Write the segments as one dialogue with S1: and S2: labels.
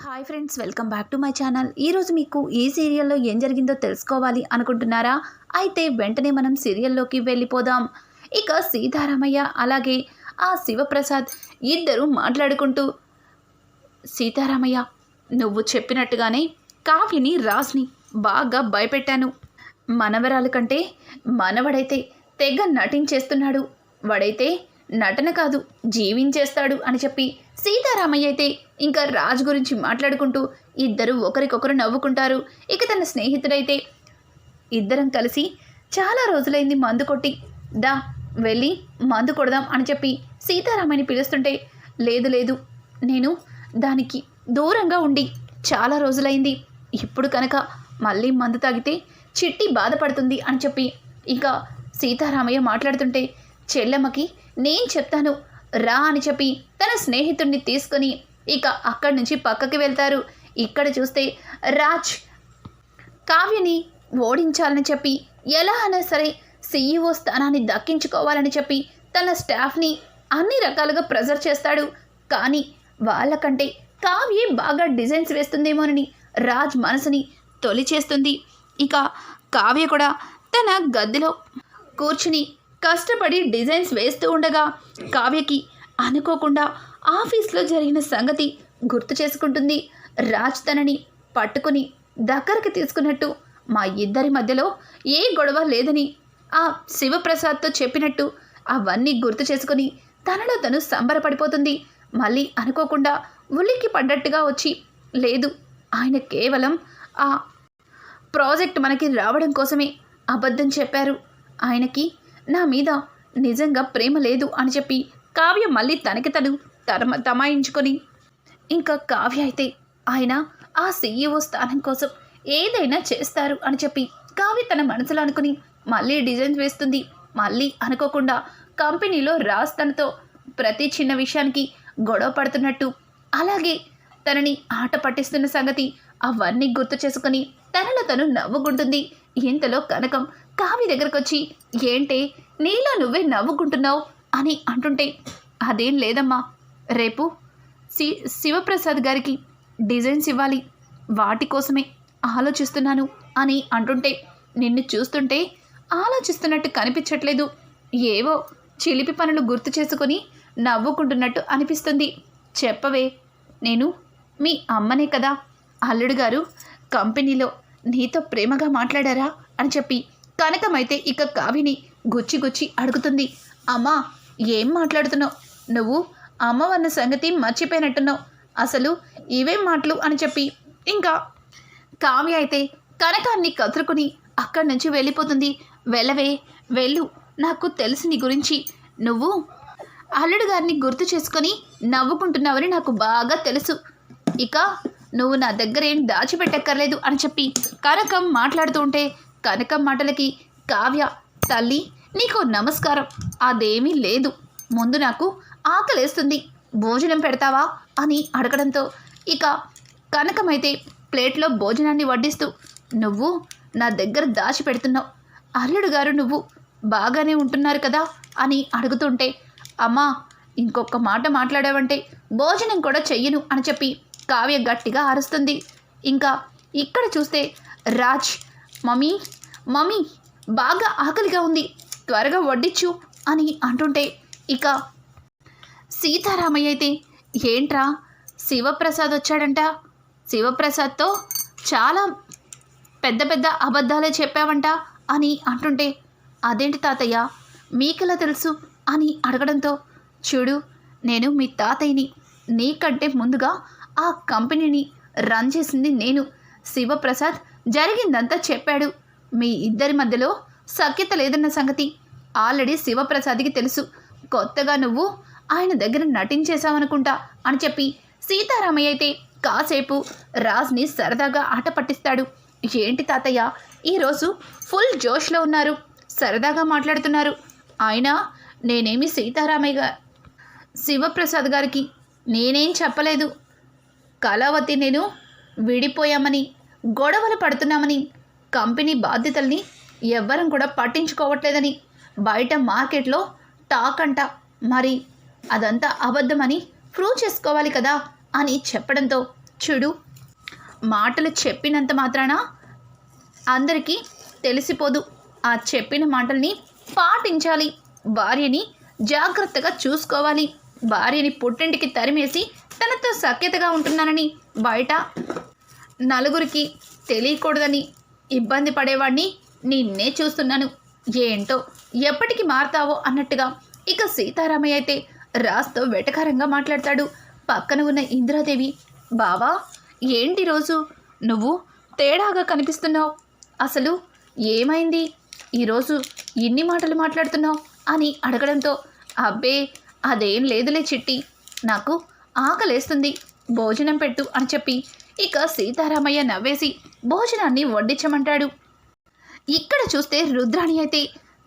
S1: Hi friends welcome back to my channel ఈరోజు మీకు ఈ సీరియల్లో ఏం జరిగిందో తెలుసుకోవాలి అనుకుంటున్నారా? అయితే వెంటనే మనం సీరియల్లోకి వెళ్ళిపోదాం. ఇక సీతారామయ్య అలాగే ఆ శివప్రసాద్ ఇద్దరు మాట్లాడుకుంటూ సీతారామయ్య నువ్వు చెప్పినట్టుగానే కావ్యని రాజ్ని బాగా భయపెట్టాను. మనవరాలు కంటే మనవడైతే తెగ నటించేస్తున్నాడు. వాడైతే నటన కాదు జీవించేస్తాడు అని చెప్పి సీతారామయ్య అయితే ఇంకా రాజు గురించి మాట్లాడుకుంటూ ఇద్దరు ఒకరికొకరు నవ్వుకుంటారు. ఇక తన స్నేహితుడైతే ఇద్దరం కలిసి చాలా రోజులైంది మందు కొట్టి దా వెళ్ళి మందు కొడదాం అని చెప్పి సీతారామయ్యని పిలుస్తుంటే లేదు లేదు నేను దానికి దూరంగా ఉండి చాలా రోజులైంది. ఇప్పుడు కనుక మళ్ళీ మందు తాగితే చిట్టి బాధపడుతుంది అని చెప్పి ఇంకా సీతారామయ్య మాట్లాడుతుంటే చెల్లెమ్మకి నేను చెప్తాను. రా అని చెప్పి తన స్నేహితుడిని తీసుకొని ఇక అక్కడి నుంచి పక్కకి వెళ్తారు. ఇక్కడ చూస్తే రాజ్ కావ్యని ఓడించాలని చెప్పి ఎలా అయినా సరే సీఈఓ స్థానాన్ని దక్కించుకోవాలని చెప్పి తన స్టాఫ్ని అన్ని రకాలుగా ప్రెజర్ చేస్తాడు. కానీ వాళ్ళకంటే కావ్యే బాగా డిజైన్స్ వేస్తుందేమోనని రాజ్ మనసుని తొలి చేస్తుంది ఇక కావ్య కూడా తన గదిలో కూర్చుని కష్టపడి డిజైన్స్ వేస్తూ ఉండగా కావ్యకి అనుకోకుండా ఆఫీస్లో జరిగిన సంగతి గుర్తు చేసుకుంటుంది. రాజ్ తనని పట్టుకుని దగ్గరికి తీసుకున్నట్టు మా ఇద్దరి మధ్యలో ఏ గొడవ లేదని ఆ శివప్రసాద్తో చెప్పినట్టు అవన్నీ గుర్తు చేసుకుని తనలో తను సంబరపడిపోతుంది. మళ్ళీ అనుకోకుండా ఉలిక్కి పడ్డట్టుగా వచ్చి లేదు ఆయన కేవలం ఆ ప్రాజెక్ట్ మనకి రావడం కోసమే అబద్ధం చెప్పారు. ఆయనకి నా మీద నిజంగా ప్రేమ లేదు అని చెప్పి కావ్య మళ్ళీ తనకి తను తమ తమాయించుకొని ఇంకా కావ్య అయితే ఆయన ఆ సీఈఓ స్థానం కోసం ఏదైనా చేస్తారు అని చెప్పి కావ్య తన మనసులో అనుకుని మళ్ళీ డిజైన్స్ వేస్తుంది. మళ్ళీ అనుకోకుండా కంపెనీలో రాజ్ తనతో ప్రతి చిన్న విషయానికి గొడవ పడుతున్నట్టు. అలాగే తనని ఆట పట్టిస్తున్న సంగతి అవన్నీ గుర్తు చేసుకుని తనలో తను నవ్వుకుంటుంది. ఇంతలో కనకం కావి దగ్గరకు వచ్చి ఏంటే నీలో నువ్వే నవ్వుకుంటున్నావు అని అంటుంటే అదేం లేదమ్మా. రేపు సి శివప్రసాద్ గారికి డిజైన్స్ ఇవ్వాలి. వాటి కోసమే ఆలోచిస్తున్నాను అని అంటుంటే నిన్ను చూస్తుంటే ఆలోచిస్తున్నట్టు కనిపించట్లేదు. ఏవో చిలిపి పనులు గుర్తు చేసుకొని నవ్వుకుంటున్నట్టు అనిపిస్తుంది. చెప్పవే నేను మీ అమ్మనే కదా. అల్లుడు గారు కంపెనీలో నీతో ప్రేమగా మాట్లాడారా అని చెప్పి కనకమైతే ఇక కావిని గుచ్చి గుచ్చి అడుగుతుంది. అమ్మా ఏం మాట్లాడుతున్నావు? నువ్వు అమ్మవన్న సంగతి మర్చిపోయినట్టున్నావు. అసలు ఇవేం మాటలు? అని చెప్పి ఇంకా కావ్య అయితే కనకాన్ని కదురుకుని అక్కడి నుంచి వెళ్ళిపోతుంది. వెళ్ళవే వెళ్ళు. నాకు తెలుసు నీ గురించి. నువ్వు అల్లుడు గారిని గుర్తు చేసుకొని నవ్వుకుంటున్నావని నాకు బాగా తెలుసు. ఇక నువ్వు నా దగ్గర ఏం దాచిపెట్టక్కర్లేదు అని చెప్పి కనకం మాట్లాడుతూ ఉంటే కనకం మాటలకి కావ్య తల్లి నీకు నమస్కారం. అదేమీ లేదు. ముందు నాకు ఆకలేస్తుంది. భోజనం పెడతావా? అని అడగడంతో ఇక కనకమైతే ప్లేట్లో భోజనాన్ని వడ్డిస్తూ నువ్వు నా దగ్గర దాచి పెడుతున్నావు. అల్లుడు గారు నువ్వు బాగానే ఉంటున్నారు కదా? అని అడుగుతుంటే అమ్మా ఇంకొక మాట మాట్లాడావంటే భోజనం కూడా చెయ్యను అని చెప్పి కావ్య గట్టిగా అరుస్తుంది. ఇంకా ఇక్కడ చూస్తే రాజ్ మమ్మీ మమ్మీ బాగా ఆకలిగా ఉంది. త్వరగా వడ్డించు అని అంటుంటే ఇక సీతారామయ్య అయితే ఏంట్రా? శివప్రసాద్ వచ్చాడంట. శివప్రసాద్తో చాలా పెద్ద పెద్ద అబద్ధాలే చెప్పావంట అని అంటుంటే అదేంటి తాతయ్య? మీకెలా తెలుసు? అని అడగడంతో చూడు నేను మీ తాతయ్యని నీకంటే ముందుగా ఆ కంపెనీని రన్ చేసింది నేను. శివప్రసాద్ జరిగిందంతా చెప్పాడు. మీ ఇద్దరి మధ్యలో సఖ్యత లేదన్న సంగతి ఆల్రెడీ శివప్రసాద్కి తెలుసు. కొత్తగా నువ్వు ఆయన దగ్గర నటించేశావనుకుంటా అని చెప్పి సీతారామయ్య అయితే కాసేపు రాజ్ని సరదాగా ఆట పట్టిస్తాడు. ఏంటి తాతయ్య? ఈరోజు ఫుల్ జోష్లో ఉన్నారు. సరదాగా మాట్లాడుతున్నారు. ఆయన నేనేమి సీతారామయ్య గారు శివప్రసాద్ గారికి నేనేం చెప్పలేదు. కళావతి నేను విడిపోయామని గొడవలు పడుతున్నామని కంపెనీ బాధ్యతల్ని ఎవ్వరం కూడా పట్టించుకోవట్లేదని. బయట మార్కెట్లో టాక్ అంట. మరి అదంతా అబద్ధమని ప్రూవ్ చేసుకోవాలి కదా అని చెప్పడంతో చూడు మాటలు చెప్పినంత మాత్రాన అందరికీ తెలిసిపోదు. ఆ చెప్పిన మాటల్ని పాటించాలి. భార్యని జాగ్రత్తగా చూసుకోవాలి. భార్యని పుట్టింటికి తరిమేసి తనతో సఖ్యతగా ఉంటున్నానని బయట నలుగురికి తెలియకూడదని ఇబ్బంది పడేవాడిని నిన్నే చూస్తున్నాను. ఏంటో ఎప్పటికి మారతావో అన్నట్టుగా. ఇక సీతారామయ్య అయితే రాస్తో వెటకారంగా మాట్లాడతాడు. పక్కన ఉన్న ఇందిరాదేవి బావా ఏంటి రోజు? నువ్వు తేడాగా కనిపిస్తున్నావు. అసలు ఏమైంది? ఈరోజు ఇన్ని మాటలు మాట్లాడుతున్నావు? అని అడగడంతో అబ్బే అదేం లేదులే చిట్టి. నాకు ఆకలేస్తుంది. భోజనం పెట్టు అని చెప్పి ఇక సీతారామయ్య నవ్వేసి భోజనాన్ని వడ్డించమంటాడు. ఇక్కడ చూస్తే రుద్రాణి అయితే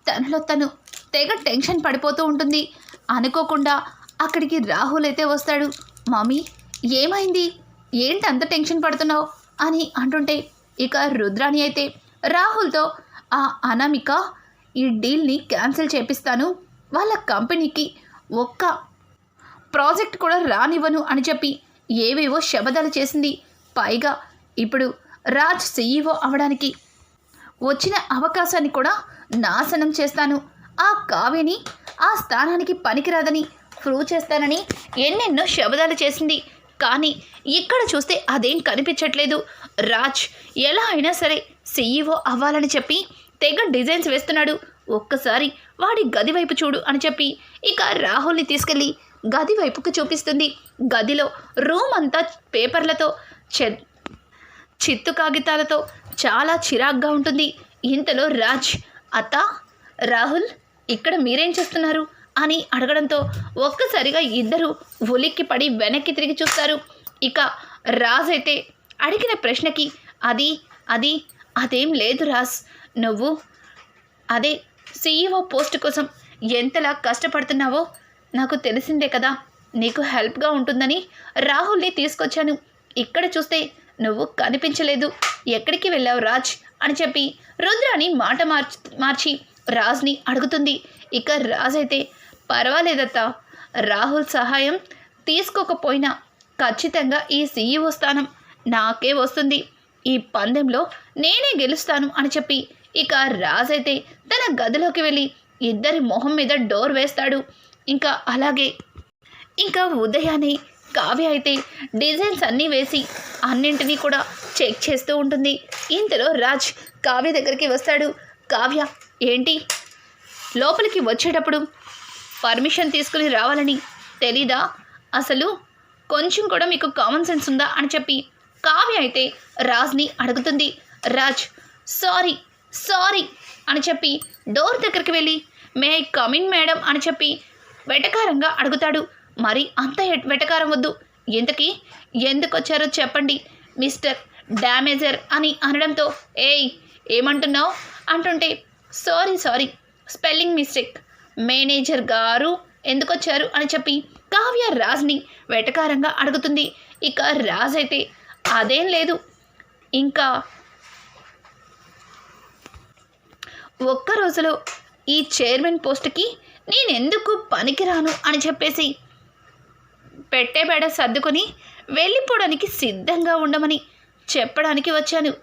S1: తనలో తను తెగ టెన్షన్ పడిపోతూ ఉంటుంది. అనుకోకుండా అక్కడికి రాహుల్ అయితే వస్తాడు. మమ్మీ ఏమైంది? ఏంటి అంత టెన్షన్ పడుతున్నావు? అని అంటుంటే ఇక రుద్రాణి అయితే రాహుల్తో ఆ అనామిక ఈ డీల్ని క్యాన్సిల్ చేపిస్తాను. వాళ్ళ కంపెనీకి ఒక్క ప్రాజెక్ట్ కూడా రానివ్వను అని చెప్పి ఏవేవో శబదాలు చేసింది. పైగా ఇప్పుడు రాజ్ సీఈఓ అవడానికి వచ్చిన అవకాశాన్ని కూడా నాశనం చేస్తాను. ఆ కావ్యని ఆ స్థానానికి పనికిరాదని ప్రూవ్ చేస్తానని ఎన్నెన్నో శబదాలు చేసింది. కానీ ఇక్కడ చూస్తే అదేం కనిపించట్లేదు. రాజ్ ఎలా అయినా సరే సీఈఓ అవ్వాలని చెప్పి తెగ డిజైన్స్ వేస్తున్నాడు. ఒక్కసారి వాడి గది వైపు చూడు అని చెప్పి ఇక రాహుల్ని తీసుకెళ్ళి గది వైపుకు చూపిస్తుంది. గదిలో రూమ్ అంతా పేపర్లతో చె చిత్తు కాగితాలతో చాలా చిరాగ్గా ఉంటుంది. ఇంతలో రాజ్ అత్త రాహుల్ ఇక్కడ మీరేం చేస్తున్నారు? అని అడగడంతో ఒక్కసారిగా ఇద్దరు ఉలిక్కి పడి వెనక్కి తిరిగి చూస్తారు. ఇక రాజ్ అయితే అడిగిన ప్రశ్నకి అది అది అదేం లేదు రాజ్ నువ్వు అదే సీఈఓ పోస్ట్ కోసం ఎంతలా కష్టపడుతున్నావో నాకు తెలిసిందే కదా నీకు హెల్ప్గా ఉంటుందని రాహుల్ని తీసుకొచ్చాను. ఇక్కడ చూస్తే నువ్వు కనిపించలేదు. ఎక్కడికి వెళ్ళావు రాజ్? అని చెప్పి రుద్రాని మాట మార్చి మార్చి రాజ్ని అడుగుతుంది. ఇక రాజ్ అయితే పర్వాలేదత్తా. రాహుల్ సహాయం తీసుకోకపోయినా ఖచ్చితంగా ఈ సీఈఓ స్థానం నాకే వస్తుంది. ఈ పందెంలో నేనే గెలుస్తాను అని చెప్పి ఇక రాజ్ అయితే తన గదిలోకి వెళ్ళి ఇద్దరి మొహం మీద డోర్ వేస్తాడు. ఇంకా అలాగే ఇంకా ఉదయాన్నే కావ్య అయితే డిజైన్స్ అన్నీ వేసి అన్నింటినీ కూడా చెక్ చేస్తూ ఉంటుంది. ఇంతలో రాజ్ కావ్య దగ్గరికి వస్తాడు. కావ్య ఏంటి? లోపలికి వచ్చేటప్పుడు పర్మిషన్ తీసుకుని రావాలని తెలీదా? అసలు కొంచెం కూడా మీకు కామన్ సెన్స్ ఉందా? అని చెప్పి కావ్య అయితే రాజ్ని అడుగుతుంది. రాజ్ సారీ సారీ అని చెప్పి డోర్ దగ్గరికి వెళ్ళి మే ఐ కమిన్ మేడం అని చెప్పి వెటకారంగా అడుగుతాడు. మరి అంత ఎట్- వెటకారం వద్దు. ఎందుకీ? ఎందుకు వచ్చారో చెప్పండి మిస్టర్ డ్యామేజర్ అని అనడంతో ఏయ్ ఏమంటున్నావు? అంటుంటే sorry sorry spelling mistake. Manager గారు ఎందుకు వచ్చారు అని చెప్పి కావ్య రాజ్ని వెటకారంగా అడుగుతుంది. ఇక రాజ్ అయితే అదేం లేదు. ఇంకా ఒక్క రోజులో ఈ చైర్మన్ పోస్ట్కి నేనెందుకు పనికిరాను? అని చెప్పేసి పెట్టే బేడ సర్దుకొని వెళ్ళిపోవడానికి సిద్ధంగా ఉండమని చెప్పడానికి వచ్చాను.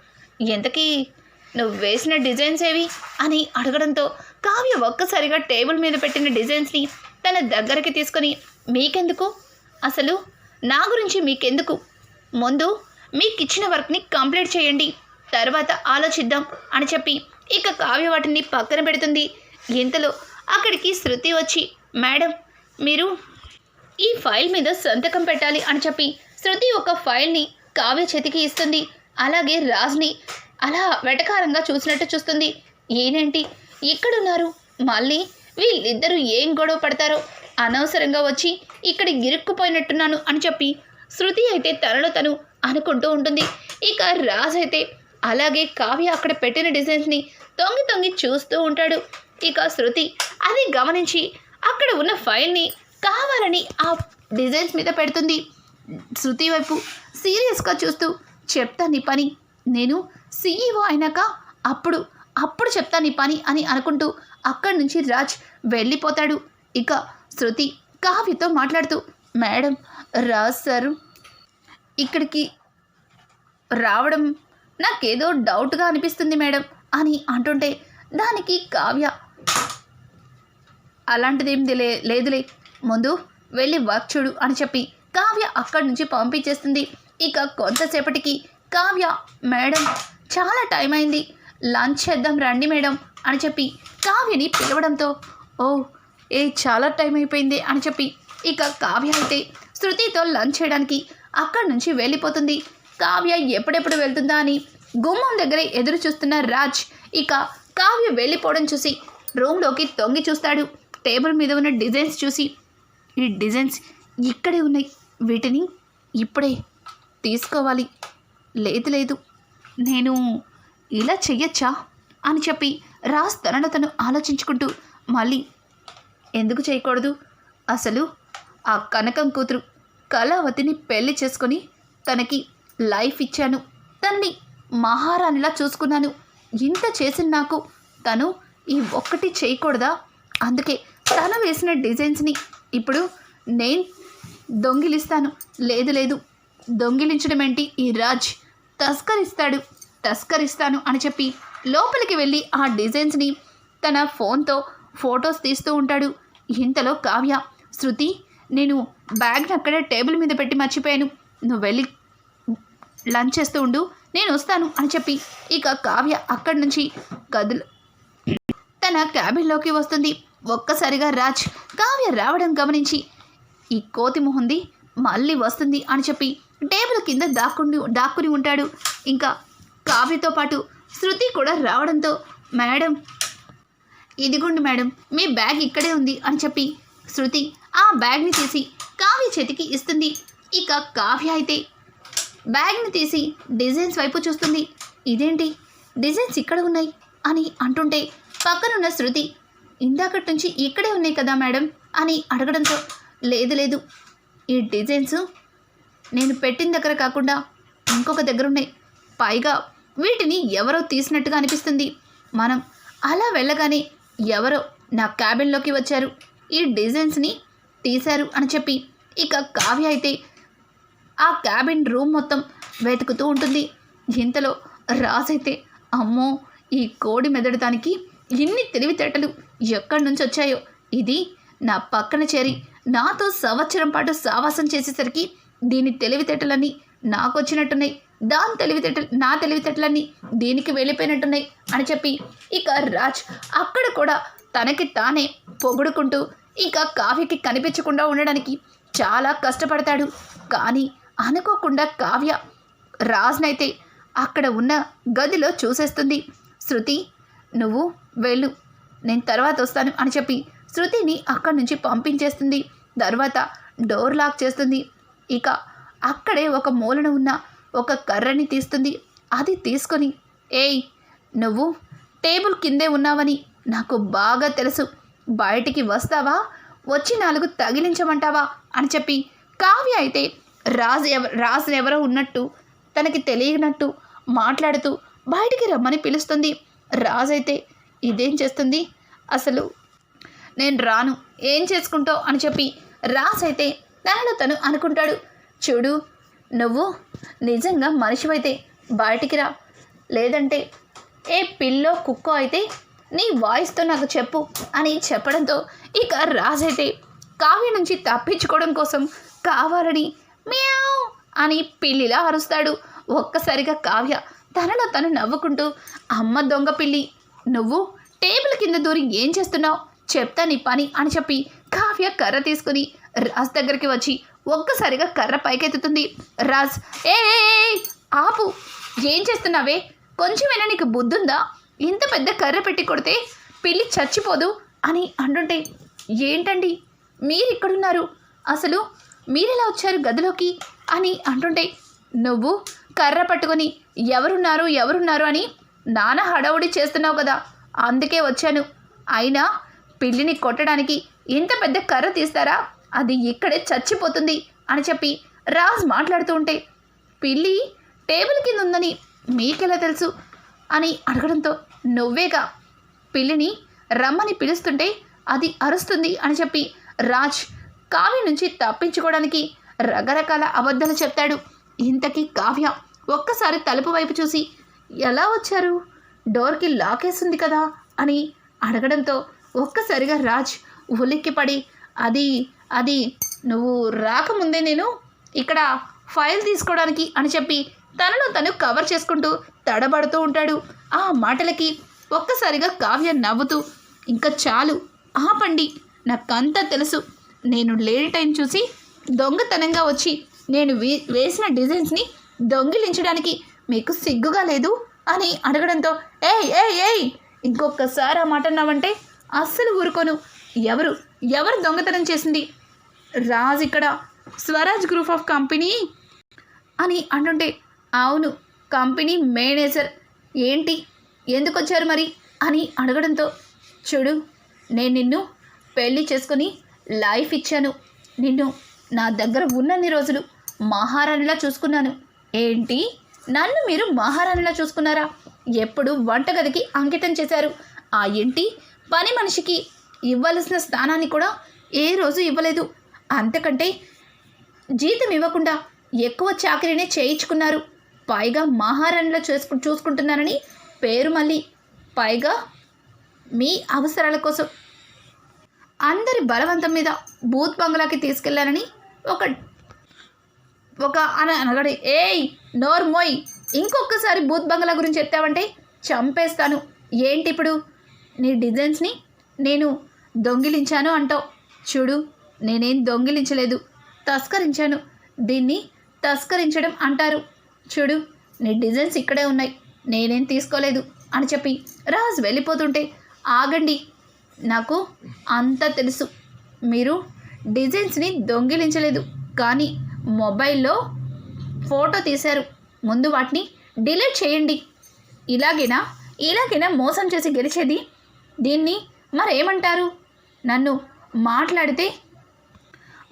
S1: ఎంతకీ? నువ్వు వేసిన డిజైన్స్ ఏవి? అని అడగడంతో కావ్య ఒక్కసారిగా టేబుల్ మీద పెట్టిన డిజైన్స్ని తన దగ్గరికి తీసుకొని మీకెందుకు? అసలు నా గురించి మీకెందుకు? ముందు మీకు ఇచ్చిన వర్క్ని కంప్లీట్ చేయండి తర్వాత ఆలోచిద్దాం అని చెప్పి ఇక కావ్య వాటిని పక్కన పెడుతుంది. ఇంతలో అక్కడికి శృతి వచ్చి మేడం మీరు ఈ ఫైల్ మీద సంతకం పెట్టాలి అని చెప్పి శృతి ఒక ఫైల్ని కావ్య చేతికి ఇస్తుంది. అలాగే రాజ్ని అలా వెటకారంగా చూసినట్టు చూస్తుంది. ఏనేంటి? ఇక్కడున్నారు. మళ్ళీ వీళ్ళిద్దరూ ఏం గొడవ పడతారో? అనవసరంగా వచ్చి ఇక్కడ ఇరుక్కుపోయినట్టున్నాను అని చెప్పి శృతి అయితే తనలో తను అనుకుంటూ ఉంటుంది. ఇక రాజ్ అయితే అలాగే కావ్య అక్కడ పెట్టిన డిజైన్స్ని తొంగి తొంగి చూస్తూ ఉంటాడు. ఇక శృతి అది గమనించి అక్కడ ఉన్న ఫైల్ని కావాలని ఆ డిజైన్స్ మీద పెడుతుంది. శృతి వైపు సీరియస్గా చూస్తూ చెప్తా నీ పని. నేను సీఈఓ అయినాక అప్పుడు అప్పుడు చెప్తా నీ పని అని అనుకుంటూ అక్కడి నుంచి రాజ్ వెళ్ళిపోతాడు. ఇక శృతి కావ్యతో మాట్లాడుతూ మేడం రాజ్ సారు. ఇక్కడికి రావడం నాకేదో డౌట్గా అనిపిస్తుంది మేడం అని అంటుంటే దానికి కావ్య అలాంటిదేం లే లేదులే ముందు వెళ్ళి వర్క్ చూడు అని చెప్పి కావ్య అక్కడి నుంచి పంపించేస్తుంది. ఇక కొంతసేపటికి కావ్య మేడం చాలా టైం అయింది. లంచ్ చేద్దాం రండి మేడం అని చెప్పి కావ్యని పిలవడంతో ఓ ఏ చాలా టైం అయిపోయింది అని చెప్పి ఇక కావ్య అయితే శృతితో లంచ్ చేయడానికి అక్కడి నుంచి వెళ్ళిపోతుంది. కావ్య ఎప్పుడెప్పుడు వెళ్తుందా అని గుమ్మం దగ్గర ఎదురు చూస్తున్న రాజ్ ఇక కావ్య వెళ్ళిపోవడం చూసి రూమ్లోకి తొంగి చూస్తాడు. టేబుల్ మీద ఉన్న డిజైన్స్ చూసి ఈ డిజైన్స్ ఇక్కడే ఉన్నాయి. వీటిని ఇప్పుడే తీసుకోవాలి. లేదు లేదు. నేను ఇలా చెయ్యొచ్చా? అని చెప్పి రాజ్ తనను తను ఆలోచించుకుంటూ మళ్ళీ ఎందుకు చేయకూడదు? అసలు ఆ కనకం కూతురు కళావతిని పెళ్ళి చేసుకొని తనకి లైఫ్ ఇచ్చాను. తనని మహారాణిలా చూసుకున్నాను. ఇంత చేసిన నాకు తను ఈ ఒక్కటి చేయకూడదా? అందుకే తను వేసిన డిజైన్స్ని ఇప్పుడు నేను దొంగిలిస్తాను. లేదు లేదు. దొంగిలించడం ఏంటి? ఈ రాజ్ తస్కరిస్తాడు. తస్కరిస్తాను అని చెప్పి లోపలికి వెళ్ళి ఆ డిజైన్స్ని తన ఫోన్తో ఫొటోస్ తీస్తూ ఉంటాడు. ఇంతలో కావ్య శృతి నేను బ్యాగ్ని అక్కడే టేబుల్ మీద పెట్టి మర్చిపోయాను. నువ్వు వెళ్ళి లంచ్ చేస్తూ ఉండు. నేను వస్తాను అని చెప్పి ఇక కావ్య అక్కడి నుంచి గదులు తన క్యాబిన్లోకి వస్తుంది. ఒక్కసారిగా రాజ్ కావ్య రావడం గమనించి ఈ కోతి మొహంది మళ్ళీ వస్తుంది అని చెప్పి టేబుల్ కింద దాక్కుని దాక్కుని ఉంటాడు. ఇంకా కావ్యతో పాటు శృతి కూడా రావడంతో మేడం ఇదిగోండి మేడం మీ బ్యాగ్ ఇక్కడే ఉంది అని చెప్పి శృతి ఆ బ్యాగ్ని తీసి కావ్య చేతికి ఇస్తుంది. ఇక కావ్య అయితే బ్యాగ్ని తీసి డిజైన్స్ వైపు చూస్తుంది. ఇదేంటి? డిజైన్స్ ఇక్కడ ఉన్నాయి అని అంటుంటే పక్కనున్న శృతి ఇందాకటి నుంచి ఇక్కడే ఉన్నాయి కదా మేడం అని అడగడంతో లేదు లేదు ఈ డిజైన్స్ నేను పెట్టిన దగ్గర కాకుండా ఇంకొక దగ్గర ఉన్నాయి పైగా వీటిని ఎవరో తీసినట్టుగా అనిపిస్తుంది. మనం అలా వెళ్ళగానే ఎవరో నా క్యాబిన్లోకి వచ్చారు. ఈ డిజైన్స్ని తీశారు అని చెప్పి ఇక కావ్య అయితే ఆ క్యాబిన్ రూమ్ మొత్తం వెతుకుతూ ఉంటుంది. ఇంతలో రాజైతే అమ్మో ఈ కోడి మెదడటానికి ఎన్ని తెలివితేటలు ఎక్కడి నుంచి వచ్చాయో. ఇది నా పక్కన చేరి నాతో సంవత్సరం పాటు సావాసం చేసేసరికి దీని తెలివితేటలన్నీ నాకు వచ్చినట్టున్నాయి దాని తెలివితేటలు నా తెలివితేటలన్నీ దీనికి వెళ్ళిపోయినట్టున్నాయి అని చెప్పి ఇక రాజ్ అక్కడ కూడా తనకి తానే పొగుడుకుంటూ ఇక కావ్యకి కనిపించకుండా ఉండడానికి చాలా కష్టపడతాడు. కానీ అనుకోకుండా కావ్య రాజ్నైతే అక్కడ ఉన్న గదిలో చూసేస్తుంది. శృతి నువ్వు వెళ్ళు నేను తర్వాత వస్తాను అని చెప్పి శృతిని అక్కడి నుంచి పంపించేస్తుంది. తర్వాత డోర్ లాక్ చేస్తుంది. ఇక అక్కడే ఒక మూలన ఉన్న ఒక కర్రని తీస్తుంది. అది తీసుకొని ఏయ్ నువ్వు టేబుల్ కిందే ఉన్నావని నాకు బాగా తెలుసు. బయటికి వస్తావా? వచ్చి నాలుగు తగిలించమంటావా? అని చెప్పి కావ్య అయితే రాజు ఎవ రాజు ఎవరో ఉన్నట్టు తనకి తెలియనట్టు మాట్లాడుతూ బయటికి రమ్మని పిలుస్తుంది. రాజు అయితే ఇదేం చేస్తుంది? అసలు నేను రాను. ఏం చేసుకుంటావు? అని చెప్పి రాజ్ అయితే తనను తను అనుకుంటాడు. చూడు నువ్వు నిజంగా మనిషివైతే బయటికి రా. లేదంటే ఏ పిల్లో కుక్కో అయితే నీ వాయిస్తో నాకు చెప్పు అని చెప్పడంతో ఇక రాజ్ అయితే కావ్య నుంచి తప్పించుకోవడం కోసం కావాలని మ్యావ్ అని పిల్లిలా అరుస్తాడు. ఒక్కసారిగా కావ్య తనలో తను నవ్వుకుంటూ అమ్మ దొంగ పిల్లి నువ్వు టేబుల్ కింద దూరి ఏం చేస్తున్నావు? చెప్తా నీ పని అని చెప్పి కావ్య కర్ర తీసుకుని రాజ్ దగ్గరికి వచ్చి ఒక్కసారిగా కర్ర పైకెత్తుతుంది. రాజ్ ఏ ఆపు. ఏం చేస్తున్నావే? కొంచెమైనా నీకు బుద్ధుందా? ఇంత పెద్ద కర్ర పెట్టి కొడితే పిల్లి చచ్చిపోదు అని అంటుంటే ఏంటండి? మీరు ఇక్కడున్నారు అసలు మీరెలా వచ్చారు గదిలోకి? అని అంటుంటే నువ్వు కర్ర పట్టుకొని ఎవరున్నారు ఎవరున్నారు అని నాన్న హడావుడి చేస్తున్నావు కదా అందుకే వచ్చాను. అయినా పిల్లిని కొట్టడానికి ఇంత పెద్ద కర్ర తీస్తారా? అది ఇక్కడే చచ్చిపోతుంది అని చెప్పి రాజ్ మాట్లాడుతూ ఉంటే పిల్లి టేబుల్ కింద ఉందని మీకెలా తెలుసు? అని అడగడంతో నువ్వేగా? పిల్లిని రమ్మని పిలుస్తుంటే అది అరుస్తుంది అని చెప్పి రాజ్ కావ్య నుంచి తప్పించుకోవడానికి రకరకాల అబద్ధాలు చెప్తాడు. ఇంతకీ కావ్య ఒక్కసారి తలుపు వైపు చూసి ఎలా వచ్చారు? డోర్కి లాకేసింది కదా? అని అడగడంతో ఒక్కసారిగా రాజ్ ఉలిక్కిపడి అది అది నువ్వు రాకముందే నేను ఇక్కడ ఫైల్ తీసుకోవడానికి అని చెప్పి తనను తను కవర్ చేసుకుంటూ తడబడుతూ ఉంటాడు. ఆ మాటలకి ఒక్కసారిగా కావ్య నవ్వుతూ ఇంకా చాలు ఆపండి నాకంతా తెలుసు. నేను లేని టైం చూసి దొంగతనంగా వచ్చి నేను వే- వేసిన డిజైన్స్ని దొంగిలించడానికి మీకు సిగ్గుగా లేదు? అని అడగడంతో ఏయ్ ఏయ్ ఏయ్! ఇంకొకసారి ఆ మాట అన్నావంటే అస్సలు ఊరుకోను. ఎవరు ఎవరు దొంగతనం చేసింది? రాజ్ ఇక్కడ స్వరాజ్ గ్రూప్ ఆఫ్ కంపెనీ? అని అంటుంటే అవును కంపెనీ మేనేజర్. ఏంటి? ఎందుకు వచ్చారు మరి? అని అడగడంతో చూడు నేను నిన్ను పెళ్ళి చేసుకొని లైఫ్ ఇచ్చాను. నిన్ను నా దగ్గర ఉన్నన్ని రోజులు మహారాణిలా చూసుకున్నాను. ఏంటి? నన్ను మీరు మహారాణిలా చూసుకున్నారా? ఎప్పుడు వంటగదికి అంకితం చేశారు. ఆ ఇంటి పని మనిషికి ఇవ్వాల్సిన స్థానాన్ని కూడా ఏ రోజు ఇవ్వలేదు. అంతకంటే జీతం ఇవ్వకుండా ఎక్కువ చాకరీనే చేయించుకున్నారు. పైగా మహారాణిలో చేసుకు చూసుకుంటున్నానని పేరు మళ్ళీ. పైగా మీ అవసరాల కోసం. అందరి బలవంతం మీద బూత్ బంగ్లాకి తీసుకెళ్ళానని ఒక ఒక అన అనగడి ఏయ్ నోర్మోయ్ ఇంకొకసారి బూత్ బంగ్లా గురించి చెప్తావంటే చంపేస్తాను. ఏంటి ఇప్పుడు నీ డిజైన్స్ని నేను దొంగిలించాను అంటావు. చూడు నేనేం దొంగిలించలేదు. తస్కరించాను. దీన్ని తస్కరించడం అంటారు. చూడు నీ డిజైన్స్ ఇక్కడే ఉన్నాయి. నేనేం తీసుకోలేదు అని చెప్పి రాజ్ వెళ్ళిపోతుంటే ఆగండి. నాకు అంతా తెలుసు. మీరు డిజైన్స్ని దొంగిలించలేదు. కానీ మొబైల్లో ఫోటో తీశారు. ముందు వాటిని డిలీట్ చేయండి. ఇలాగైనా? ఇలాగైనా మోసం చేసి గెలిచేది? దీన్ని మరేమంటారు? నన్ను మాట్లాడితే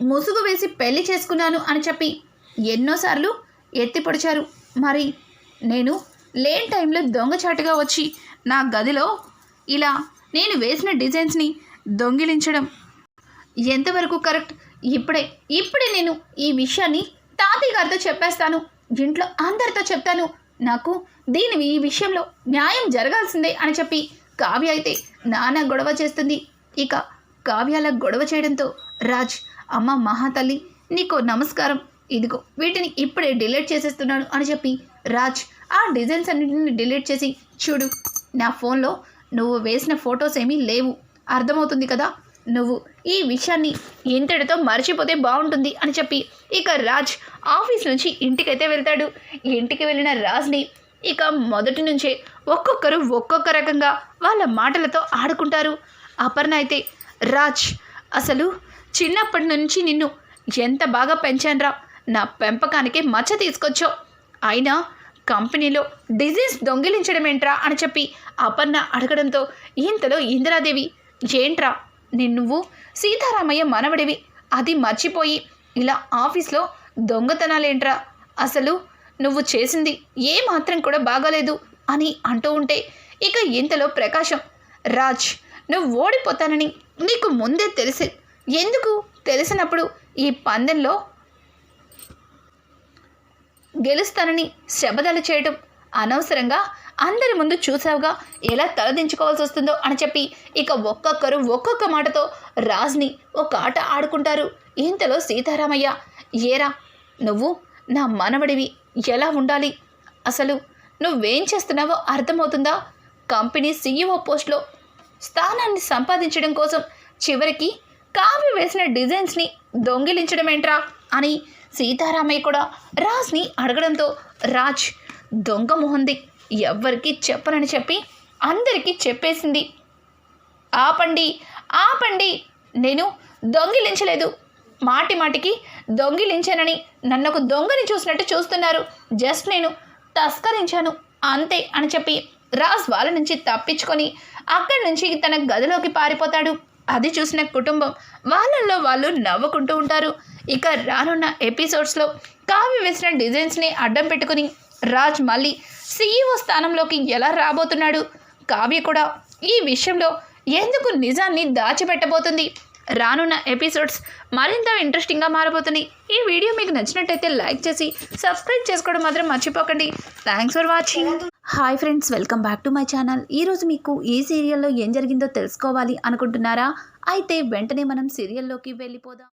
S1: ముసుగు వేసి పెళ్ళి చేసుకున్నాను అని చెప్పి ఎన్నోసార్లు ఎత్తి పొడిచారు. మరి నేను లేని టైంలో దొంగచాటుగా వచ్చి నా గదిలో ఇలా నేను వేసిన డిజైన్స్ని దొంగిలించడం ఎంతవరకు కరెక్ట్? ఇప్పుడే ఇప్పుడే నేను ఈ విషయాన్ని తాతయ్య గారితో చెప్పేస్తాను. ఇంట్లో అందరితో చెప్తాను. నాకు దీని ఈ విషయంలో న్యాయం జరగాల్సిందే అని చెప్పి కావ్య అయితే నాన్న గొడవ చేస్తుంది. ఇక కావ్యాల గొడవ చేయడంతో రాజ్ అమ్మ మహాతల్లి నీకు నమస్కారం ఇదిగో వీటిని ఇప్పుడే డిలీట్ చేసేస్తున్నాను అని చెప్పి రాజ్ ఆ డిజైన్స్ అన్నింటిని డిలీట్ చేసి చూడు నా ఫోన్లో నువ్వు వేసిన ఫొటోస్ ఏమీ లేవు. అర్థమవుతుంది కదా? నువ్వు ఈ విషయాన్ని ఇంతటితో మర్చిపోతే బాగుంటుంది అని చెప్పి ఇక రాజ్ ఆఫీస్ నుంచి ఇంటికైతే వెళ్తాడు. ఇంటికి వెళ్ళిన రాజ్ని ఇక మొదటి నుంచే ఒక్కొక్కరు ఒక్కొక్క రకంగా వాళ్ళ మాటలతో ఆడుకుంటారు. అపర్ణ అయితే రాజ్ అసలు చిన్నప్పటి నుంచి నిన్ను ఎంత బాగా పెంచానురా? నా పెంపకానికి మచ్చ తీసుకొచ్చావు. అయినా కంపెనీలో డిజీజ్ దొంగిలించడం ఏంట్రా అని చెప్పి అపర్ణ అడగడంతో ఇంతలో ఇందిరాదేవి ఏంట్రా? నువ్వు సీతారామయ్య మనవడివి. అది మర్చిపోయి ఇలా ఆఫీస్లో దొంగతనాలేంట్రా? అసలు నువ్వు చేసింది ఏ మాత్రం కూడా బాగాలేదు అని అంటూ ఉంటే ఇక ఇంతలో ప్రకాశం రాజ్ నువ్వు ఓడిపోతానని నీకు ముందే తెలిసి ఎందుకు తెలిసినప్పుడు ఈ పందెంలో గెలుస్తానని శబదాలు చేయటం అనవసరంగా అందరి ముందు చూసావుగా ఎలా తలదించుకోవాల్సి వస్తుందో అని చెప్పి ఇక ఒక్కొక్కరు ఒక్కొక్క మాటతో రాజ్ని ఒక ఆట ఆడుకుంటారు. ఇంతలో సీతారామయ్య ఏరా నువ్వు నా మనవడివి ఎలా ఉండాలి? అసలు నువ్వేం చేస్తున్నావో అర్థమవుతుందా? కంపెనీ సీఈఓ పోస్ట్లో స్థానాన్ని సంపాదించడం కోసం చివరికి కావ్య వేసిన డిజైన్స్ని దొంగిలించడం ఏంట్రా అని సీతారామయ్య కూడా రాజ్ని అడగడంతో రాజ్ దొంగ మొహంది. ఎవ్వరికీ చెప్పనని చెప్పి అందరికీ చెప్పేసింది. ఆపండి ఆపండి. నేను దొంగిలించలేదు. మాటి మాటికి దొంగిలించానని నన్ను ఒక దొంగని చూసినట్టు చూస్తున్నారు. జస్ట్ నేను తస్కరించాను అంతే అని చెప్పి రాజ్ వాళ్ళ నుంచి తప్పించుకొని అక్కడి నుంచి తన గదిలోకి పారిపోతాడు. అది చూసిన కుటుంబం వాళ్ళల్లో వాళ్ళు నవ్వుకుంటూ ఉంటారు. ఇక రానున్న ఎపిసోడ్స్లో కావ్య వేసిన డిజైన్స్ని అడ్డం పెట్టుకుని రాజ్ మళ్ళీ సీఈఓ స్థానంలోకి ఎలా రాబోతున్నాడు? కావ్య కూడా ఈ విషయంలో ఎందుకు నిజాన్ని దాచిపెట్టబోతుంది? రానున్న ఎపిసోడ్స్ మరింత ఇంట్రెస్టింగ్గా మారబోతుంది. ఈ వీడియో మీకు నచ్చినట్టయితే లైక్ చేసి సబ్స్క్రైబ్ చేసుకోవడం మాత్రం మర్చిపోకండి. Thanks for watching hi friends welcome back to my channel ఈరోజు మీకు ఈ సీరియల్లో ఏం జరిగిందో తెలుసుకోవాలి అనుకుంటున్నారా? అయితే వెంటనే మనం సీరియల్లోకి వెళ్ళిపోదాం.